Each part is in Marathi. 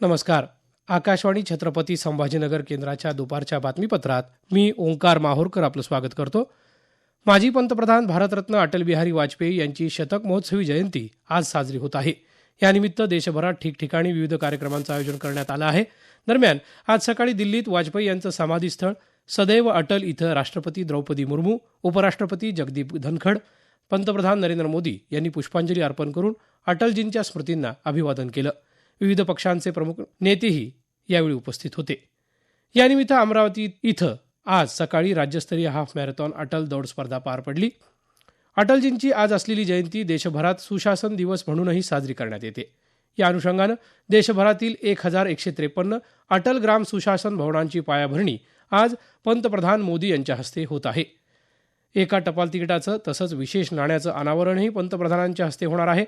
नमस्कार. आकाशवाणी छत्रपती संभाजीनगर केंद्राच्या दुपारच्या बातमीपत्रात मी ओंकार माहोरकर आपलं स्वागत करतो. माजी पंतप्रधान भारतरत्न अटल बिहारी वाजपेयी यांची शतक महोत्सवी जयंती आज साजरी होत आहे. यानिमित्त देशभरात ठिकठिकाणी विविध कार्यक्रमांचं आयोजन करण्यात आलं आहे. दरम्यान आज सकाळी दिल्लीत वाजपेयी यांचं समाधीस्थळ सदैव अटल इथं राष्ट्रपती द्रौपदी मुर्मू उपराष्ट्रपती जगदीप धनखड पंतप्रधान नरेंद्र मोदी यांनी पुष्पांजली अर्पण करून अटलजींच्या स्मृतींना अभिवादन केलं. विविध पक्षांचे प्रमुख नेतेही यावेळी उपस्थित होते. यानिमित्त अमरावती इथं आज सकाळी राज्यस्तरीय हाफ मॅरेथॉन अटल दौड स्पर्धा पार पडली. अटलजींची आज असलेली जयंती देशभरात सुशासन दिवस म्हणूनही साजरी करण्यात येते. या अनुषंगानं देशभरातील एक हजार एकशे त्रेपन्न अटल ग्राम सुशासन भवनांची पायाभरणी आज पंतप्रधान मोदी यांच्या हस्ते होत आहे. एका टपाल तिकिटाचं तसंच विशेष नाण्याचं अनावरणही पंतप्रधानांच्या हस्ते होणार आहे.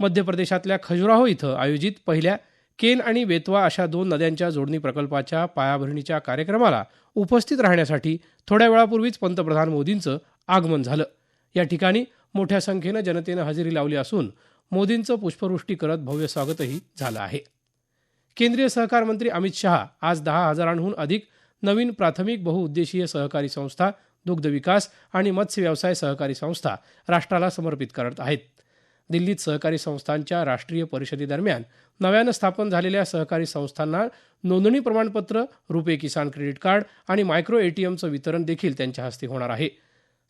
मध्य प्रदेशातल्या खजुराहो इथं आयोजित पहिल्या केन आणि बेतवा अशा दोन नद्यांच्या जोडणी प्रकल्पाच्या पायाभरणीच्या कार्यक्रमाला उपस्थित राहण्यासाठी थोड्या वेळापूर्वीच पंतप्रधान मोदींचं आगमन झालं. या ठिकाणी मोठ्या संख्येनं जनतेनं हजेरी लावली असून मोदींचं पुष्पवृष्टी करत भव्य स्वागतही झालं आहे. केंद्रीय सहकार मंत्री अमित शहा आज दहा हजारांहून अधिक नवीन प्राथमिक बहुउद्देशीय सहकारी संस्था दुग्ध विकास आणि मत्स्य व्यवसाय सहकारी संस्था राष्ट्राला समर्पित करत आहेत. दिल्लीत सहकारी संस्थांच्या राष्ट्रीय परिषदेदरम्यान नव्यानं स्थापन झालेल्या सहकारी संस्थांना नोंदणी प्रमाणपत्र रुपे किसान क्रेडिट कार्ड आणि मायक्रो एटीएमचं वितरण देखील त्यांच्या हस्ते होणार आहे.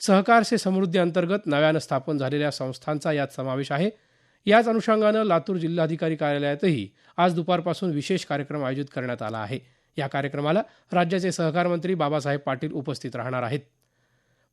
सहकार से समृद्धी अंतर्गत नव्यानं स्थापन झालेल्या संस्थांचा यात समावेश आहे. याच अनुषंगानं लातूर जिल्हाधिकारी कार्यालयातही आज दुपारपासून विशेष कार्यक्रम आयोजित करण्यात आला आहे. या कार्यक्रमाला राज्याचे सहकार मंत्री बाबासाहेब पाटील उपस्थित राहणार आहेत.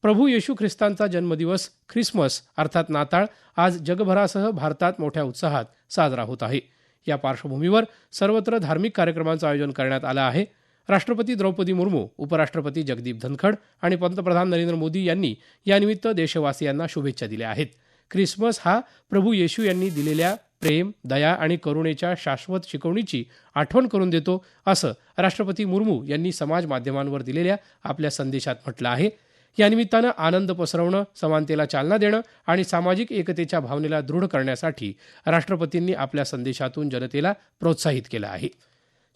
प्रभू येशू ख्रिस्तांचा जन्मदिवस ख्रिसमस अर्थात नाताळ आज जगभरासह भारतात मोठ्या उत्साहात साजरा होत आहे. या पार्श्वभूमीवर सर्वत्र धार्मिक कार्यक्रमांचं आयोजन करण्यात आलं आहे. राष्ट्रपती द्रौपदी मुर्मू उपराष्ट्रपती जगदीप धनखड आणि पंतप्रधान नरेंद्र मोदी यांनी यानिमित्त देशवासियांना शुभेच्छा दिल्या आहेत. ख्रिसमस हा प्रभू येशू यांनी दिलेल्या प्रेम दया आणि करुणेच्या शाश्वत शिकवणीची आठवण करून देतो असं राष्ट्रपती मुर्मू यांनी समाज माध्यमांवर दिलेल्या आपल्या संदेशात म्हटलं आहे. यानिमित्तानं आनंद पसरवणं समानतेला चालना देणं आणि सामाजिक एकतेच्या भावनेला दृढ करण्यासाठी राष्ट्रपतींनी आपल्या संदेशातून जनतेला प्रोत्साहित केलं आहे.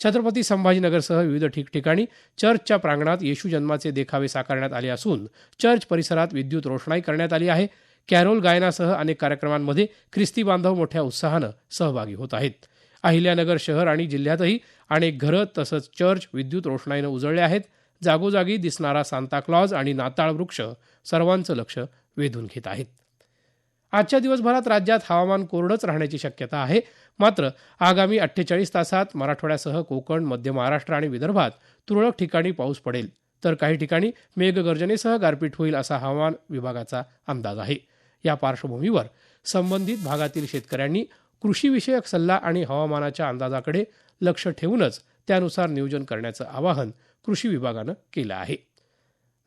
छत्रपती संभाजीनगरसह विविध ठिकठिकाणी चर्चच्या प्रांगणात येशू जन्माचे देखावे साकारण्यात आले असून चर्च परिसरात विद्युत रोषणाई करण्यात आली आहे. कॅरोल गायनासह अनेक कार्यक्रमांमध्ये ख्रिस्ती बांधव मोठ्या उत्साहानं सहभागी होत आहेत. अहिल्यानगर शहर आणि जिल्ह्यातही अनेक घरं तसंच चर्च विद्युत रोषणाईनं उजळले आहेत. जागोजागी दिसणारा सांताक्लॉज आणि नाताळ वृक्ष सर्वांचं लक्ष वेधून घेत आहेत. आजच्या दिवसभरात राज्यात हवामान कोरडंच राहण्याची शक्यता आहे. मात्र आगामी अठ्ठेचाळीस तासात मराठवाड्यासह कोकण मध्य महाराष्ट्र आणि विदर्भात तुरळक ठिकाणी पाऊस पडेल. तर काही ठिकाणी मेघगर्जनेसह गारपीट होईल असा हवामान विभागाचा अंदाज आहे. या पार्श्वभूमीवर संबंधित भागातील शेतकऱ्यांनी कृषीविषयक सल्ला आणि हवामानाच्या अंदाजाकडे लक्ष ठेवूनच त्यानुसार नियोजन करण्याचं आवाहन कृषी विभागानं केलं आहे.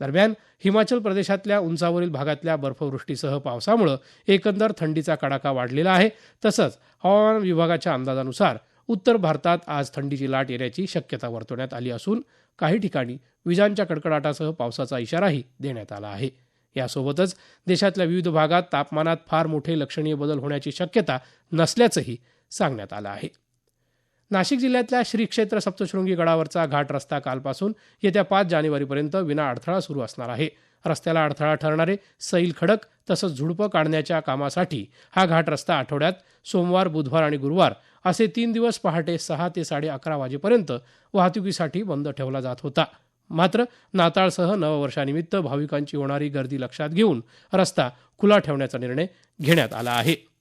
दरम्यान हिमाचल प्रदेशातल्या उंचावरील भागातल्या बर्फवृष्टीसह पावसामुळे एकंदर थंडीचा कडाका वाढलेला आहे. तसंच हवामान विभागाच्या अंदाजानुसार उत्तर भारतात आज थंडीची लाट येण्याची शक्यता वर्तवण्यात आली असून काही ठिकाणी विजांच्या कडकडाटासह पावसाचा इशाराही देण्यात आला आहे. यासोबतच देशातल्या विविध भागात तापमानात फार मोठे लक्षणीय बदल होण्याची शक्यता नसल्याचंही सांगण्यात आलं आहे. नाशिक जिल्ह्यातल्या श्री क्षेत्र सप्तशृंगी गडावरचा घाट रस्ता कालपासून येत्या पाच जानेवारीपर्यंत विना अडथळा सुरू असणार आहे. रस्त्याला अडथळा ठरणारे सैल खडक तसंच झुडपं काढण्याच्या कामासाठी हा घाट रस्ता आठवड्यात सोमवार बुधवार आणि गुरुवार असे तीन दिवस पहाटे सहा ते साडे अकरा वाजेपर्यंत वाहतुकीसाठी बंद ठेवला जात होता. मात्र नाताळसह नववर्षानिमित्त भाविकांची होणारी गर्दी लक्षात घेऊन रस्ता खुला ठेवण्याचा निर्णय घेण्यात आला आहे.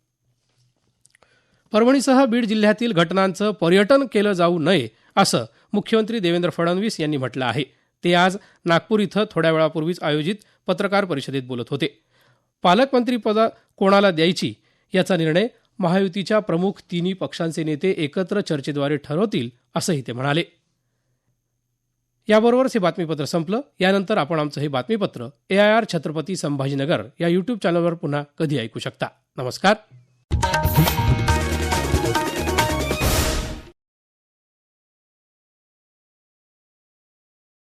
परभणीसह बीड जिल्ह्यातील घटनांचं पर्यटन केलं जाऊ नये असं मुख्यमंत्री देवेंद्र फडणवीस यांनी म्हटलं आहे. ते आज नागपूर इथं थोड्या वेळापूर्वीच आयोजित पत्रकार परिषदेत बोलत होते. पालकमंत्रीपद कोणाला द्यायची याचा निर्णय महायुतीच्या प्रमुख तिन्ही पक्षांचे नेते एकत्र चर्चेद्वारे ठरवतील असंही ते म्हणाले. याबरोबरच हे बातमीपत्र संपलं. यानंतर आपण आमचं हे बातमीपत्र A I R Chhatrapati Sambhajinagar या युट्यूब चॅनलवर पुन्हा कधी ऐकू शकता. नमस्कार.